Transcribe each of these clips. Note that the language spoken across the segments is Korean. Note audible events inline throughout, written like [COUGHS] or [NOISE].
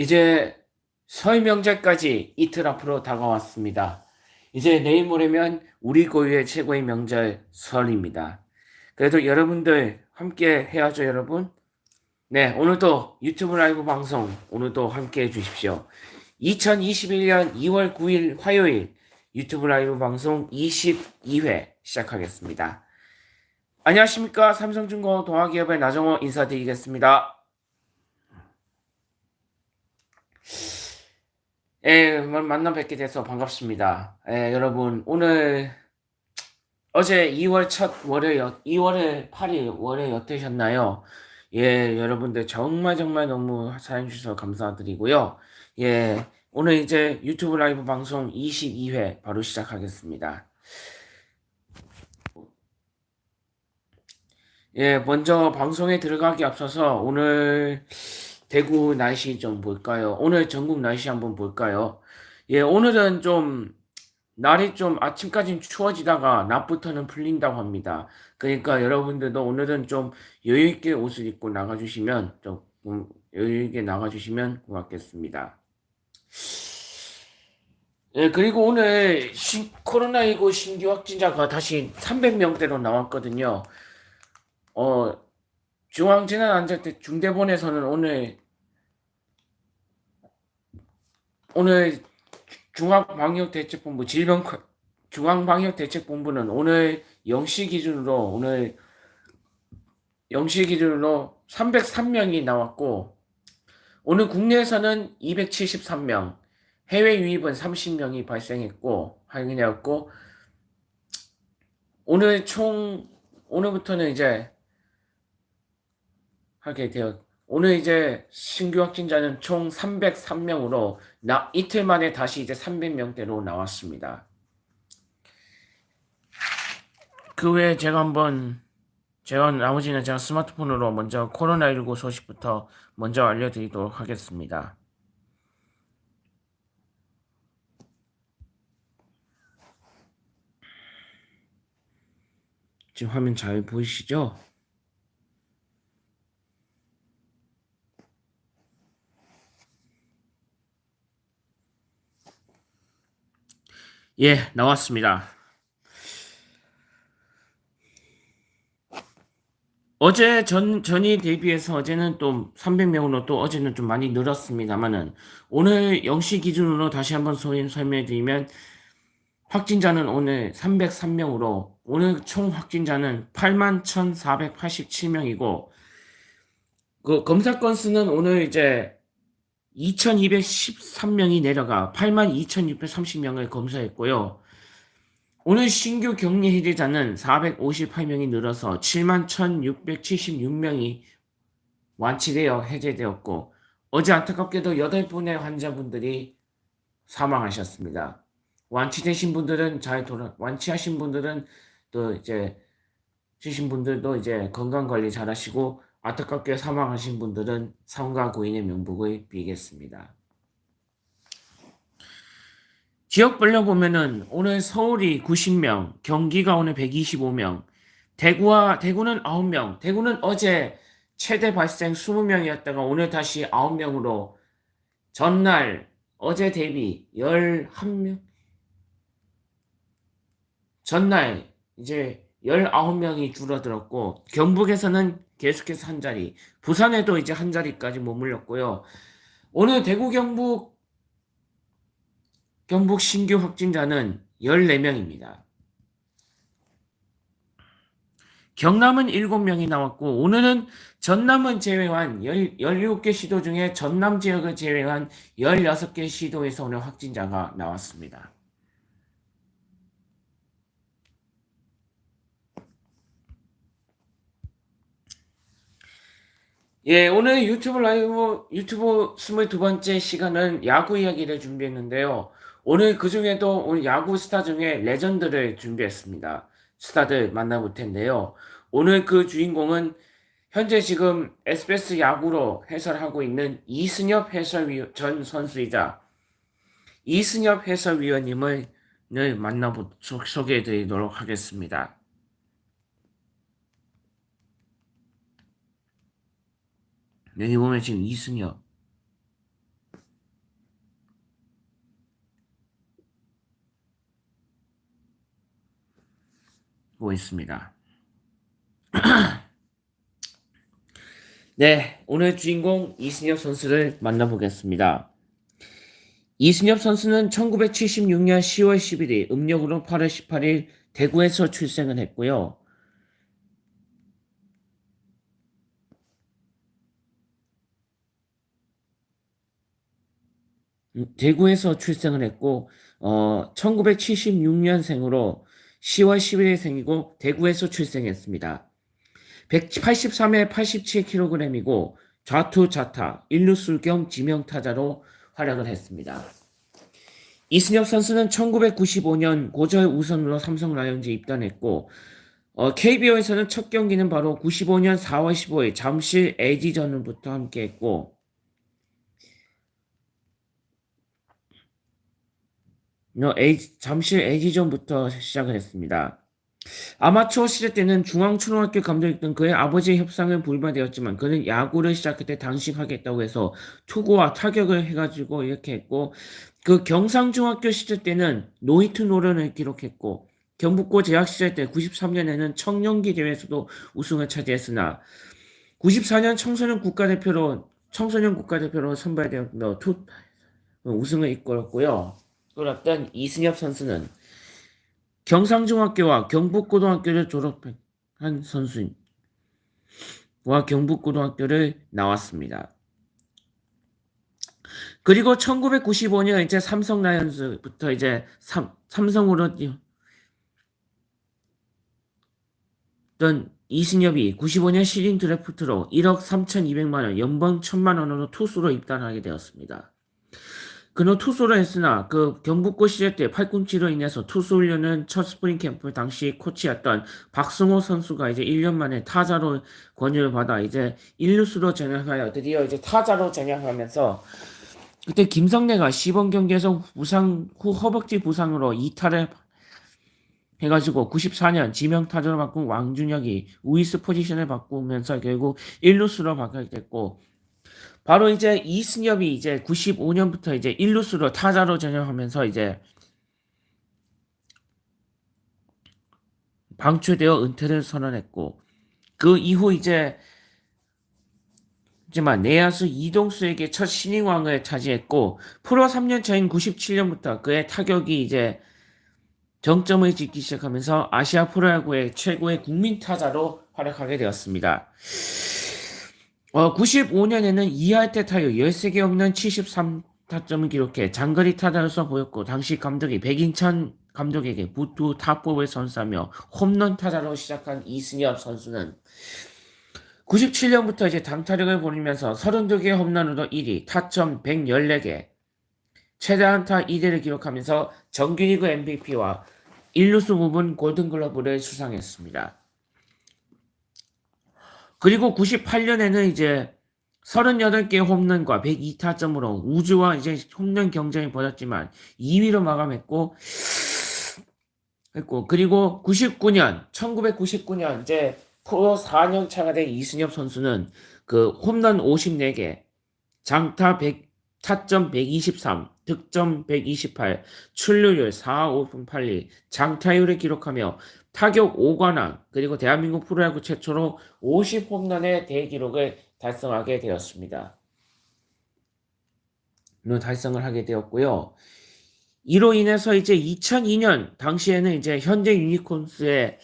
이제 설 명절까지 이틀 앞으로 다가왔습니다. 이제 내일 모레면 우리 고유의 최고의 명절 설입니다. 그래도 여러분들 함께 해야죠, 여러분. 네, 오늘도 유튜브 라이브 방송 오늘도 함께 해주십시오. 2021년 2월 9일 화요일 유튜브 라이브 방송 22회 시작하겠습니다. 안녕하십니까 삼성중공 동아기업의 나정호 인사드리겠습니다. 예, 만- 만나 뵙게 돼서 반갑습니다. 예, 여러분, 오늘, 어제 2월 첫 월요일, 2월의 8일 월요일 어떠셨나요? 예, 여러분들 정말 정말 너무 사랑해주셔서 감사드리고요. 예, 오늘 이제 유튜브 라이브 방송 22회 바로 시작하겠습니다. 예, 먼저 방송에 들어가기 앞서서 오늘 대구 날씨 좀 볼까요? 오늘 전국 날씨 한번 볼까요? 예, 오늘은 좀 날이 좀 아침까지는 추워지다가 낮부터는 풀린다고 합니다. 그러니까 여러분들도 오늘은 좀 여유 있게 옷을 입고 나가주시면 좀 음, 여유 있게 나가주시면 고맙겠습니다. 예, 그리고 오늘 신, 코로나19 신규 확진자가 다시 300명대로 나왔거든요. 어, 중앙재난안전대 중대본에서는 오늘 오늘 중앙방역대책본부 질병 중앙방역대책본부는 오늘 0시 기준으로 오늘 0시 기준으로 303명이 나왔고 오늘 국내에서는 273명, 해외 유입은 30명이 발생했고 확인되었고 오늘 총 오늘부터는 이제 하게 되어 오늘 이제 신규 확진자는 총 303명으로 나 이틀 만에 다시 이제 300명대로 나왔습니다. 그 외에 제가 한번 제가 나머지는 제가 스마트폰으로 먼저 코로나19 소식부터 먼저 알려드리도록 하겠습니다. 지금 화면 잘 보이시죠? 예, 나왔습니다. 어제 전, 전이 대비해서 어제는 또 300명으로 또 어제는 좀 많이 늘었습니다만은 오늘 0시 기준으로 다시 한번 소- 설명해 드리면 확진자는 오늘 303명으로 오늘 총 확진자는 81,487명이고 그 검사 건수는 오늘 이제 2,213명이 내려가 82,630명을 검사했고요. 오늘 신규 격리 해제자는 458명이 늘어서 71,676명이 완치되어 해제되었고 어제 안타깝게도 8분의 환자분들이 사망하셨습니다. 완치되신 분들은 잘 돌아 완치하신 분들은 또 이제 주신 분들도 이제 건강 관리 잘 하시고 안타깝게 사망하신 분들은 성과 고인의 명복을 빌겠습니다. 지역별로 보면은 오늘 서울이 90명, 경기가 오늘 125명, 대구와 대구는 9명, 대구는 어제 최대 발생 20명이었다가 오늘 다시 9명으로 전날 어제 대비 11명 전날 이제 19명이 줄어들었고 경북에서는 계속해서 한 자리, 부산에도 이제 한 자리까지 머물렀고요. 오늘 대구 경북 경북 신규 확진자는 14명입니다. 경남은 7명이 나왔고 오늘은 전남은 제외한 17개 시도 중에 전남 지역을 제외한 16개 시도에서 오늘 확진자가 나왔습니다. 예, 오늘 유튜브 라이브, 유튜브 22번째 시간은 야구 이야기를 준비했는데요. 오늘 그 중에도 오늘 야구 스타 중에 레전드를 준비했습니다. 스타들 만나볼 텐데요. 오늘 그 주인공은 현재 지금 SBS 야구로 해설하고 있는 이승엽 해설위원, 전 선수이자 이승엽 해설위원님을 늘 만나보, 소, 소개해 드리도록 하겠습니다. 여기 보면 지금 이승엽. 보고 뭐 있습니다. [CLEARS THROAT] 네, 오늘 주인공 이승엽 선수를 만나보겠습니다. 이승엽 선수는 1976년 10월 11일, 음력으로 8월 18일 대구에서 출생을 했고요. 대구에서 출생을 했고, 어, 1976년생으로 10월 11일 생이고, 대구에서 출생했습니다. 183에 87kg이고, 좌투 좌타, 일루술 겸 지명타자로 활약을 했습니다. 이승엽 선수는 1995년 고졸 우선으로 삼성 라이온즈에 입단했고, 어, KBO에서는 첫 경기는 바로 95년 4월 15일 잠실 LG전부터 함께 했고, 잠실 LG전부터 시작을 했습니다. 아마추어 시절 때는 중앙초등학교 감독이었던 그의 아버지의 협상을 불발되었지만 그는 야구를 시작할 때 단식하겠다고 해서 투구와 타격을 해가지고 이렇게 했고 그 경상중학교 시절 때는 노히트 노런을 기록했고 경북고 재학 시절 때 93년에는 청년기 대회에서도 우승을 차지했으나 94년 청소년 국가대표로 청소년 국가대표로 선발되어 투 우승을 이끌었고요. 그랬던 이승엽 선수는 경상중학교와 경북고등학교를 졸업한 선수와 경북고등학교를 나왔습니다. 그리고 1995년 이제 삼성 라이온즈부터 이제 삼, 삼성으로 던 이승엽이 95년 시즌 드래프트로 1억 3,200만 원, 연봉 1,000만 원으로 투수로 입단하게 되었습니다. 그는 투수를 했으나 그 경북고 시절 때 팔꿈치로 인해서 투수 훈련은 첫 스프링 캠프 당시 코치였던 박승호 선수가 이제 1년 만에 타자로 권유를 받아 이제 1루수로 전향하여 드디어 이제 타자로 전향하면서 그때 김성래가 시범 경기에서 부상 후 허벅지 부상으로 이탈을 해가지고 94년 지명 타자로 바꾼 왕준혁이 우이스 포지션을 바꾸면서 결국 1루수로 바뀌게 됐고 바로 이제 이승엽이 이제 95년부터 이제 1루수로 타자로 전향하면서 이제 방출되어 은퇴를 선언했고 그 이후 이제 하지만 내야수 이동수에게 첫 신인왕을 차지했고 프로 3년 차인 97년부터 그의 타격이 이제 정점을 찍기 시작하면서 아시아 프로야구의 최고의 국민 타자로 활약하게 되었습니다. 어, 95년에는 2할 때 타율 13개 없는 73타점을 기록해 장거리 타자로서 보였고 당시 감독이 백인천 감독에게 부투 타법을 선사하며 홈런 타자로 시작한 이승엽 선수는 97년부터 이제 당타력을 보이면서 32개 홈런으로 1위, 타점 114개, 최대 안타 2대를 기록하면서 정규리그 MVP와 1루수 부분 골든글러브를 수상했습니다. 그리고 98년에는 이제 38개 홈런과 102타점으로 우주와 이제 홈런 경쟁이 벌었지만 2위로 마감했고 했고 그리고 99년 1999년 이제 프로 4년 차가 된 이승엽 선수는 그 홈런 54개, 장타 100, 타점 123, 득점 128, 출루율 4, 5분 8리, 장타율을 기록하며 타격 5관왕, 그리고 대한민국 프로야구 최초로 50홈런의 대기록을 달성하게 되었습니다. 달성을 하게 되었고요. 이로 인해서 이제 2002년 당시에는 이제 현재 유니콘스의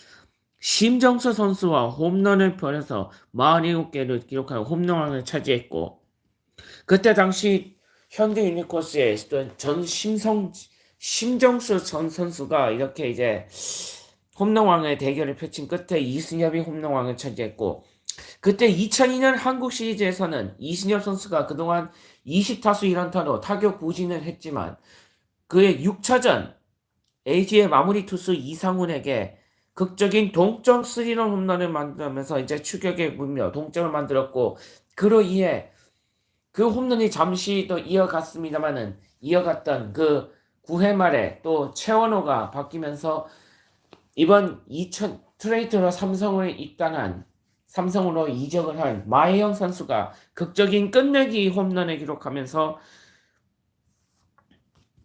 심정서 선수와 홈런을 벌여서 47개를 기록하여 홈런왕을 차지했고 그때 당시 현대 유니콘스의 전 심성 심정수 전 선수가 이렇게 이제 홈런왕의 대결을 펼친 끝에 이승엽이 홈런왕을 차지했고 그때 2002년 한국 시리즈에서는 이승엽 선수가 그동안 20타수 1안타로 타격 부진을 했지만 그의 6차전 LG의 마무리 투수 이상훈에게 극적인 동점 스리런 홈런을 만들면서 이제 추격에 물며 동점을 만들었고 그로 인해 그 홈런이 잠시 또 이어갔습니다만은 이어갔던 그 9회 말에 또 최원호가 바뀌면서 이번 2000 트레이드로 삼성을 입단한 삼성으로 이적을 한 마혜영 선수가 극적인 끝내기 홈런을 기록하면서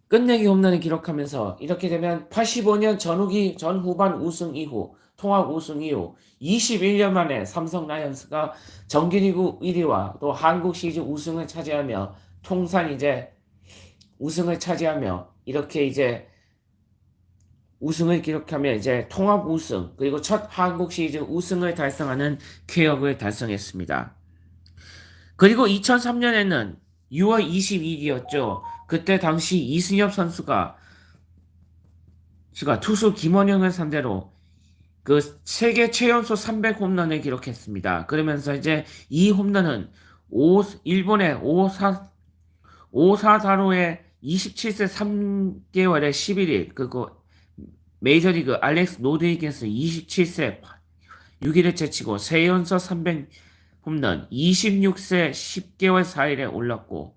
끝내기 홈런을 기록하면서 이렇게 되면 85년 전후기 전후반 우승 이후 통합 우승 이후 21년 만에 삼성 라이언스가 정규리그 1위와 또 한국 시리즈 우승을 차지하며 통산 이제 우승을 차지하며 이렇게 이제 우승을 기록하며 이제 통합 우승 그리고 첫 한국 시리즈 우승을 달성하는 쾌역을 달성했습니다. 그리고 2003년에는 6월 22일이었죠. 그때 당시 이승엽 선수가 씨가 투수 김원영을 상대로 그 세계 최연소 300 홈런을 기록했습니다. 그러면서 이제 이 홈런은 오, 일본의 오사 오사다로의 27세 3개월의 11일 그거 메이저리그 알렉스 노드에게서 27세 6일을 제치고 세연소 300 홈런 26세 10개월 4일에 올랐고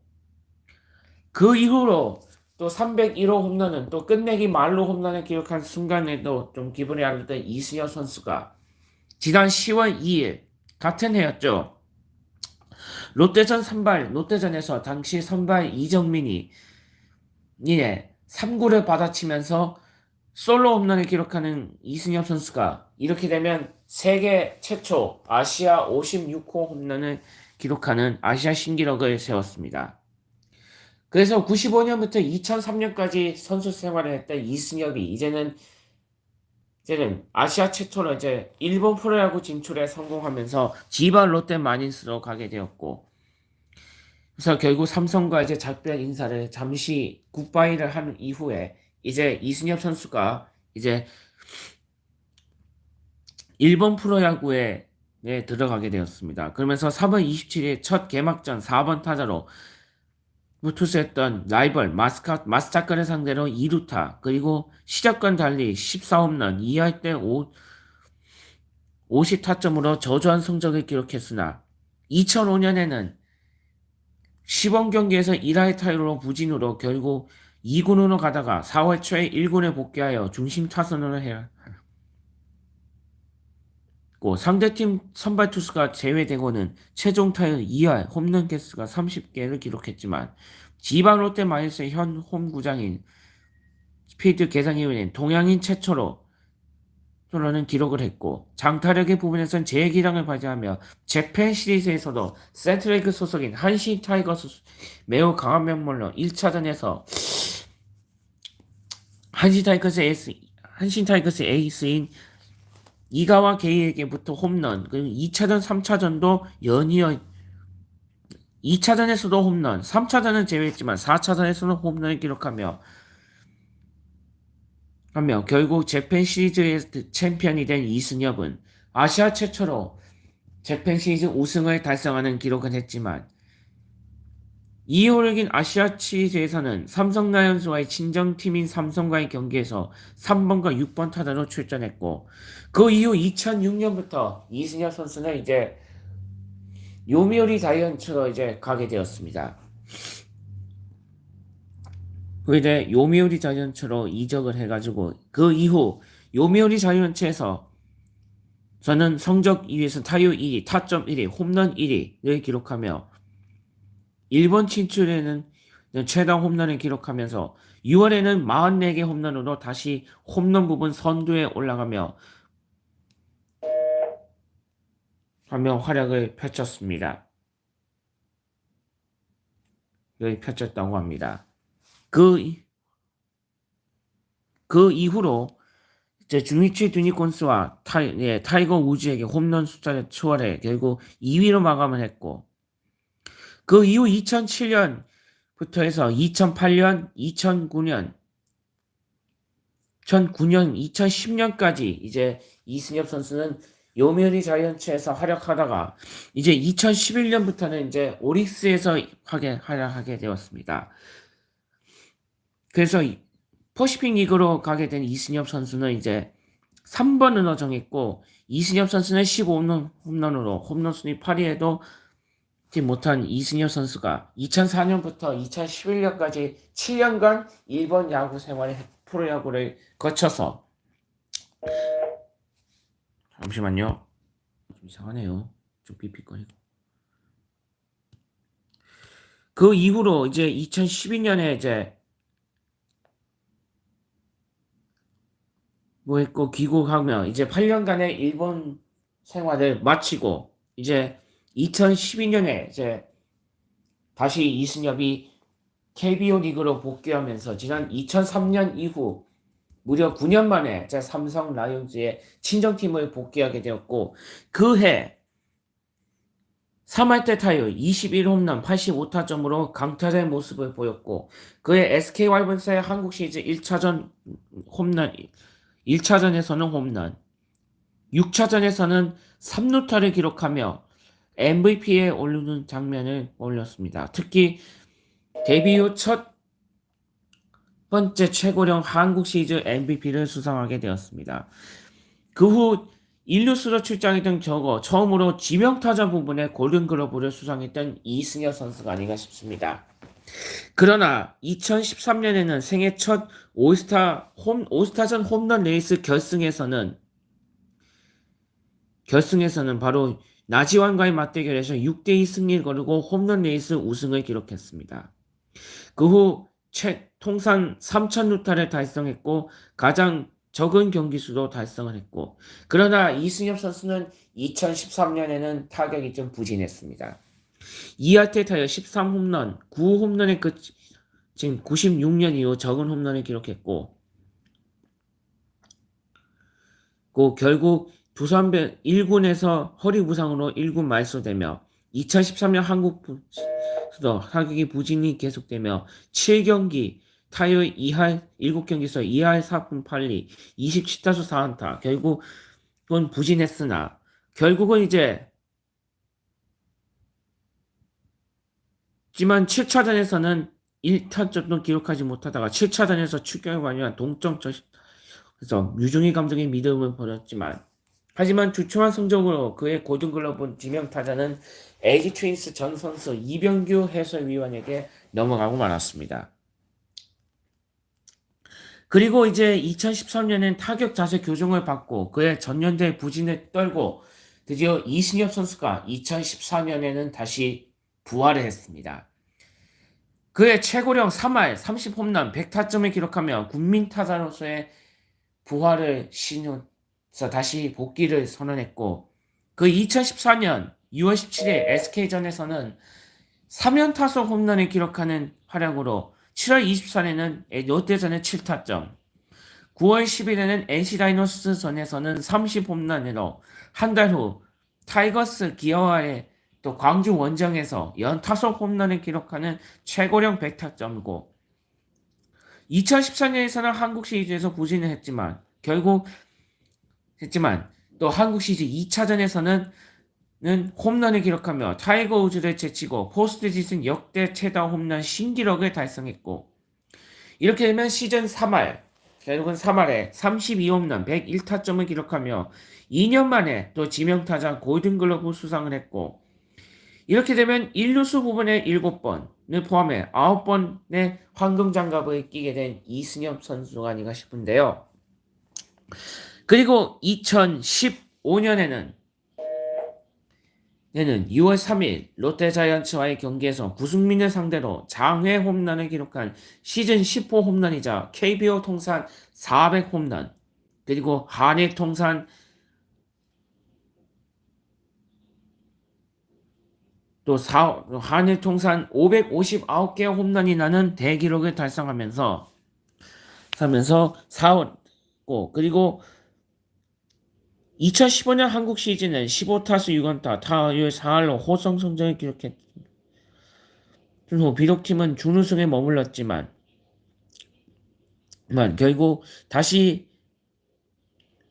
그 이후로 또 301호 홈런은 또 끝내기 말로 홈런을 기록한 순간에도 좀 기분이 알렸던 이승엽 선수가 지난 10월 2일 같은 해였죠. 롯데전 선발 롯데전에서 당시 선발 이정민이 이에 3구를 받아치면서 솔로 홈런을 기록하는 이승엽 선수가 이렇게 되면 세계 최초 아시아 56호 홈런을 기록하는 아시아 신기록을 세웠습니다. 그래서 95년부터 2003년까지 선수 생활을 했던 이승엽이 이제는 이제는 아시아 최초로 이제 일본 프로야구 진출에 성공하면서 지바 롯데 마린스로 가게 되었고 그래서 결국 삼성과 이제 작별 인사를 잠시 굿바이를 한 이후에 이제 이승엽 선수가 이제 일본 프로야구에 네, 들어가게 되었습니다. 그러면서 3월 27일 첫 개막전 4번 타자로 투수했던 라이벌 마스카, 마스타카를 상대로 2루타 그리고 시작과 달리 14홈런 2할 때 5, 50타점으로 저조한 성적을 기록했으나 2005년에는 시범 경기에서 1할 타율로 부진으로 결국 2군으로 가다가 4월 초에 1군에 복귀하여 중심 타선으로 해야 고 상대팀 선발 투수가 제외되고는 최종 타율 2할 홈런 개수가 30개를 기록했지만 지방 롯데 마이너스의 현 홈구장인 스피드 계산 이후엔 동양인 최초로 솔로는 기록을 했고 장타력의 부분에선 제기량을 발휘하며 재팬 시리즈에서도 센트레이크 소속인 한신 타이거스 매우 강한 면모로 1차전에서 한신 타이거스 에이스 한신 타이거스 에이스인 이가와 게이에게부터 홈런 그리고 2차전 3차전도 연이어 2차전에서도 홈런 3차전은 제외했지만 4차전에서는 홈런을 기록하며 하며 결국 재팬 시리즈의 챔피언이 된 이승엽은 아시아 최초로 재팬 시리즈 우승을 달성하는 기록은 했지만 이호력인 아시아 시리즈에서는 삼성 라이온즈와의 친정팀인 삼성과의 경기에서 3번과 6번 타자로 출전했고 그 이후 2006년부터 이승엽 선수는 이제 요미우리 자이언츠로 이제 가게 되었습니다. 그 이제 요미우리 자이언츠로 이적을 해가지고 그 이후 요미우리 자이언츠에서 저는 성적 2위에서 타율 1위, 타점 1위, 홈런 1위를 기록하며 일본 진출에는 최다 홈런을 기록하면서 6월에는 44개 홈런으로 다시 홈런 부분 선두에 올라가며 하며 활약을 펼쳤습니다. 여기 펼쳤다고 합니다. 그, 그 이후로 이제 주니치 드니콘스와 타이, 예, 타이거 우즈에게 홈런 숫자를 초월해 결국 2위로 마감을 했고 그 이후 2007년부터 해서 2008년, 2009년, 2009년, 2010년까지 이제 이승엽 선수는 요미우리 자이언츠에서 활약하다가 이제 2011년부터는 이제 오릭스에서 하게 활약하게 되었습니다. 그래서 퍼시픽 리그로 가게 된 이승엽 선수는 이제 3번으로 정했고 이승엽 선수는 15홈런 홈런으로 홈런 순위 8위에도 못한 이승엽 선수가 2004년부터 2011년까지 7년간 일본 야구 생활의 프로야구를 거쳐서 잠시만요. 좀 이상하네요. 좀 삐삐거리고. 그 이후로 이제 2012년에 이제 뭐 했고 귀국하며 이제 8년간의 일본 생활을 마치고 이제 2012년에 이제 다시 이승엽이 KBO 리그로 복귀하면서 지난 2003년 이후 무려 9년 만에 제 삼성 라이온즈의 친정팀을 복귀하게 되었고 그해 3할 때 타율 21홈런 85타점으로 강타자의 모습을 보였고 그해 SK 와이번스의 한국 시리즈 1차전 홈런 1차전에서는 홈런 6차전에서는 3루타를 기록하며 MVP에 오르는 장면을 올렸습니다. 특히 데뷔 후 첫 번째 최고령 한국 시리즈 MVP를 수상하게 되었습니다. 그후 1루수로 출장했던 적어 처음으로 지명타자 부분에 골든글러브를 수상했던 이승엽 선수가 아닌가 싶습니다. 그러나 2013년에는 생애 첫 올스타 홈 올스타전 홈런 레이스 결승에서는 결승에서는 바로 나지완과의 맞대결에서 6대2 승리를 거두고 홈런 레이스 우승을 기록했습니다. 그 후 통산 3,000루타를 달성했고 가장 적은 경기 수도 달성을 했고 그러나 이승엽 선수는 2013년에는 타격이 좀 부진했습니다. 2할태 타율 13홈런, 9홈런의 끝 지금 96년 이후 적은 홈런을 기록했고 그 결국 두산배 1군에서 허리 부상으로 1군 말소되며 2013년 한국에서 타격이 부진이 계속되며 7경기 타율 2할 7경기에서 2할 4푼 8리 27타수 4안타. 결국은 부진했으나 결국은 이제 지만 7차전에서는 1타점도 기록하지 못하다가 7차전에서 추격을 완료한 동점 그래서 유종희 감독의 믿음을 버렸지만 하지만 주춤한 성적으로 그의 고등글러브 지명타자는 LG 트윈스 전 선수 이병규 해설위원에게 넘어가고 말았습니다. 그리고 이제 2013년엔 타격 자세 교정을 받고 그의 전년대 부진을 떨고 드디어 이승엽 선수가 2014년에는 다시 부활을 했습니다. 그의 최고령 3할 30홈런 100타점을 기록하며 국민 타자로서의 부활을 신 호서 다시 복귀를 선언했고 그 2014년 6월 17일 SK전에서는 3연 타석 홈런을 기록하는 활약으로 7월 24일에는 롯데전에 7타점 9월 10일에는 NC 다이노스 전에서는 30홈런으로 한 달 후 타이거스 기어와의 또 광주 원정에서 연타석 홈런을 기록하는 최고령 100타점이고 2014년에서는 한국 시리즈에서 부진을 했지만 결국 했지만 또 한국 시리즈 2차전에서는 는 홈런을 기록하며 타이거 우즈를 제치고 포스트 시즌 역대 최다 홈런 신기록을 달성했고 이렇게 되면 시즌 3할 결국은 3할에 32홈런 101타점을 기록하며 2년 만에 또 지명타자 골든글러브 수상을 했고 이렇게 되면 1루수 부분에 7번을 포함해 9번의 황금장갑을 끼게 된 이승엽 선수가 아닌가 싶은데요. 그리고 2015년에는 얘는 2월 3일 롯데자이언츠와의 경기에서 구승민을 상대로 장회 홈런을 기록한 시즌 10호 홈런이자 KBO 통산 400 홈런 그리고 한해 통산 또 사, 한일 통산 559개 홈런이 나는 대기록을 달성하면서 하면서 4호 그리고 2015년 한국 시즌은 15타수 6안타 타율 4할로 호성 성적을 기록했 후 비록 팀은 준우승에 머물렀지만 결국 다시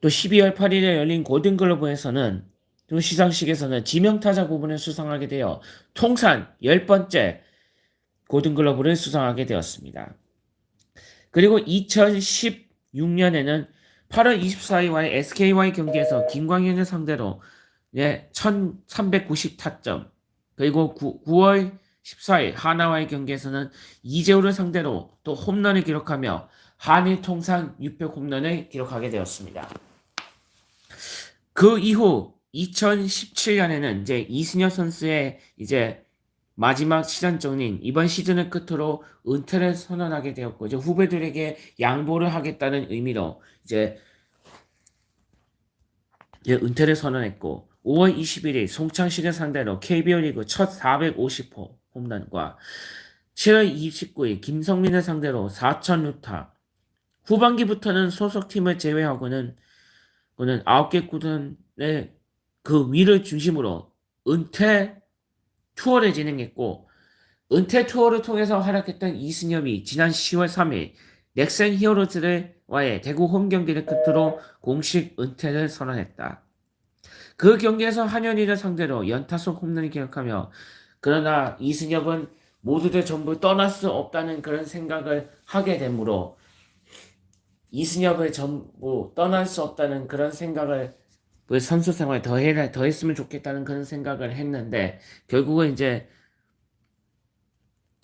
또 12월 8일에 열린 골든글러브에서는 또 시상식에서는 지명타자 부분을 수상하게 되어 통산 10번째 골든글러브를 수상하게 되었습니다. 그리고 2016년에는 8월 24일와의 SKY 경기에서 김광현을 상대로 예, 1390 타점 그리고 9, 9월 14일 하나와의 경기에서는 이재호를 상대로 또 홈런을 기록하며 한일 통산 600 홈런을 기록하게 되었습니다. 그 이후 2017년에는 이제 이승엽 선수의 이제 마지막 시즌정인 이번 시즌을 끝으로 은퇴를 선언하게 되었고 이제 후배들에게 양보를 하겠다는 의미로 이제 예, 은퇴를 선언했고 5월 21일 송창식을 상대로 KBO 리그 첫 450호 홈런과 7월 29일 김성민을 상대로 4천 루타. 후반기부터는 소속팀을 제외하고는 그는 9개 구단의 그 위를 중심으로 은퇴 투어를 진행했고 은퇴 투어를 통해서 활약했던 이승엽이 지난 10월 3일 넥센 히어로즈와의 대구 홈 경기를 끝으로 공식 은퇴를 선언했다. 그 경기에서 한현희를 상대로 연타석 홈런을 기록하며 그러나 이승엽은 모두들 전부 떠날 수 없다는 그런 생각을 하게 되므로 이승엽을 전부 떠날 수 없다는 그런 생각을 그 선수 생활 더 해, 더 했으면 좋겠다는 그런 생각을 했는데 결국은 이제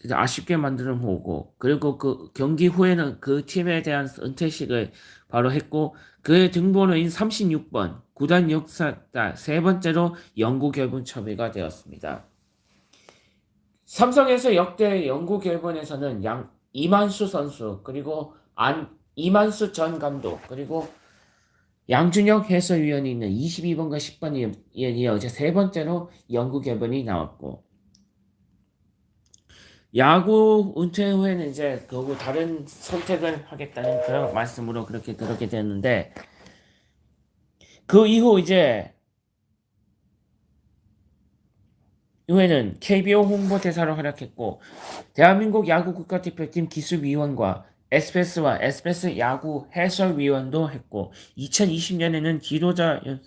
아쉽게 만드는 거고 그리고 그 경기 후에는 그 팀에 대한 은퇴식을 바로 했고 그의 등번호인 36번 구단 역사 세 번째로 영구 결분 처리가 되었습니다. 삼성에서 역대 영구 결분에서는 양 이만수 선수 그리고 안 이만수 전 감독 그리고 양준혁 해설위원이 있는 22번과 10번이 이어 어제 세 번째로 영구 결분이 나왔고 야구 은퇴 후에는 이제 결국 다른 선택을 하겠다는 그런 말씀으로 그렇게 들었게 됐는데 그 이후 이제 이후에는 KBO 홍보대사로 활약했고 대한민국 야구 국가대표팀 기술위원과 에스페스와 에스페스 야구 해설위원도 했고 2020년에는 지도자였으나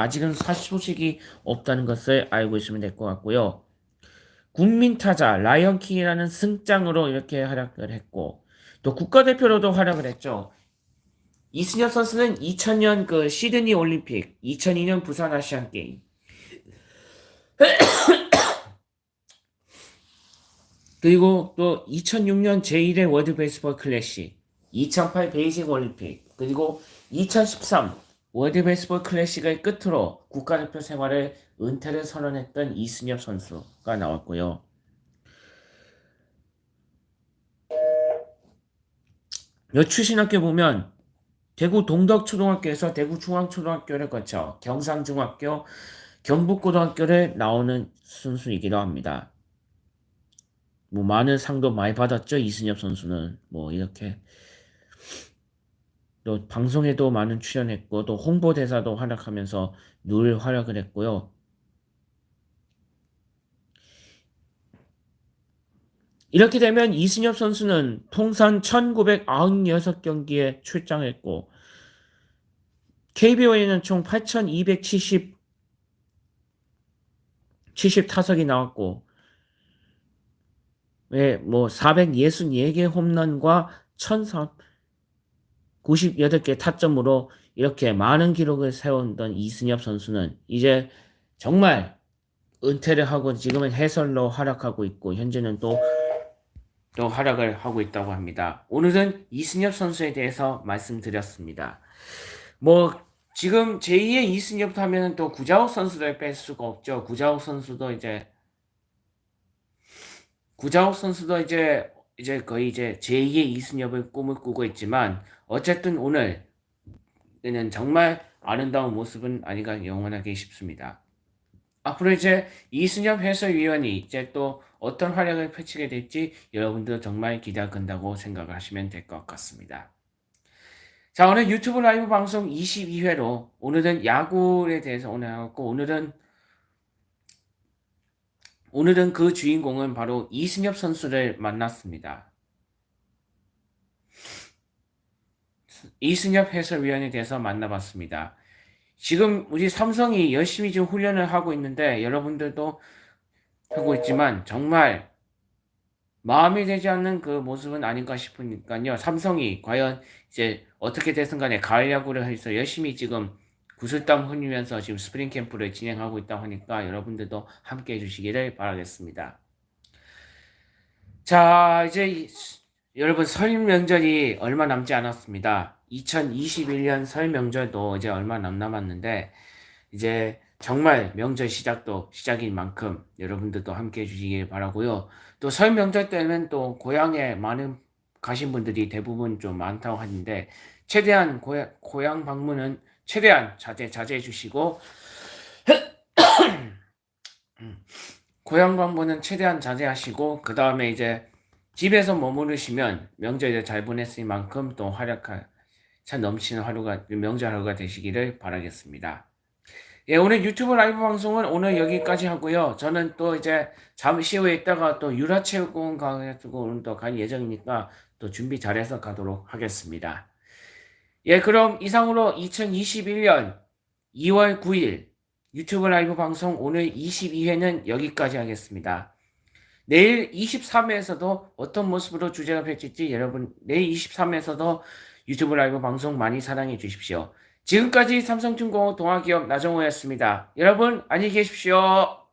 아직은 사실 소식이 없다는 것을 알고 있으면 될 것 같고요. 국민 타자 라이언킹이라는 승장으로 이렇게 활약을 했고 또 국가대표로도 활약을 했죠. 이승엽 선수는 2000년 그 시드니 올림픽, 2002년 부산 아시안 게임, [COUGHS] 그리고 또 2006년 제1회 월드 베이스볼 클래식, 2008 베이징 올림픽, 그리고 2013 월드 베이스볼 클래식을 끝으로 국가대표 생활을 은퇴를 선언했던 이승엽 선수가 나왔고요. 여 출신학교 보면 대구 동덕초등학교에서 대구 중앙초등학교를 거쳐 경상중학교, 경북고등학교를 나오는 순수이기도 합니다. 뭐 많은 상도 많이 받았죠 이승엽 선수는 뭐 이렇게 또 방송에도 많은 출연했고 또 홍보대사도 활약하면서 늘 활약을 했고요. 이렇게 되면 이승엽 선수는 통산 1996경기에 출장했고 KBO에는 총 8270 70타석이 나왔고 왜뭐 464개 홈런과 1098개 타점으로 이렇게 많은 기록을 세웠던 이승엽 선수는 이제 정말 은퇴를 하고 지금은 해설로 활약하고 있고 현재는 또 또 활약을 하고 있다고 합니다. 오늘은 이승엽 선수에 대해서 말씀드렸습니다. 뭐 지금 제2의 이승엽 하면은 또 구자욱 선수를 뺄 수가 없죠. 구자욱 선수도 이제 구자욱 선수도 이제 이제 거의 이제 제2의 이승엽을 꿈을 꾸고 있지만 어쨌든 오늘은 정말 아름다운 모습은 아니가 영원하게 싶습니다. 앞으로 이제 이승엽 해설위원이 이제 또 어떤 활약을 펼치게 될지 여러분들 정말 기대한다고 생각을 하시면 될 것 같습니다. 자, 오늘 유튜브 라이브 방송 22회로 오늘은 야구에 대해서 오늘 하고 오늘은 오늘은 그 주인공은 바로 이승엽 선수를 만났습니다. 이승엽 해설위원에 대해서 만나봤습니다. 지금 우리 삼성이 열심히 지금 훈련을 하고 있는데 여러분들도 하고 있지만 정말 마음이 되지 않는 그 모습은 아닌가 싶으니까요. 삼성이 과연 이제 어떻게 됐든 간에 가을 야구를 해서 열심히 지금 구슬땀 흘리면서 지금 스프링 캠프를 진행하고 있다고 하니까 여러분들도 함께 해주시기를 바라겠습니다. 자, 이제 여러분 설 명절이 얼마 남지 않았습니다. 2021년 설 명절도 이제 얼마 남 남았는데 이제 정말 명절 시작도 시작인 만큼 여러분들도 함께 해주시길 바라고요. 또 설 명절 때는 또 고향에 많은 가신 분들이 대부분 좀 많다고 하는데 최대한 고향, 고향 방문은 최대한 자제 자제해 주시고 [COUGHS] 고향 방문은 최대한 자제하시고 그 다음에 이제 집에서 머무르시면 명절에 잘 보냈으니만큼 또 활약한 차 넘치는 하루가 명절 하루가 되시기를 바라겠습니다. 예, 오늘 유튜브 라이브 방송은 오늘 여기까지 하고요. 저는 또 이제 잠시 후에 있다가 또 유라체육관 가가지고 오늘 또 갈 예정이니까 또 준비 잘해서 가도록 하겠습니다. 예, 그럼 이상으로 2021년 2월 9일 유튜브 라이브 방송 오늘 22회는 여기까지 하겠습니다. 내일 23회에서도 어떤 모습으로 주제가 펼칠지 여러분 내일 23회에서도 유튜브 라이브 방송 많이 사랑해 주십시오. 지금까지 삼성중공업 동아기업 나정호였습니다. 여러분 안녕히 계십시오.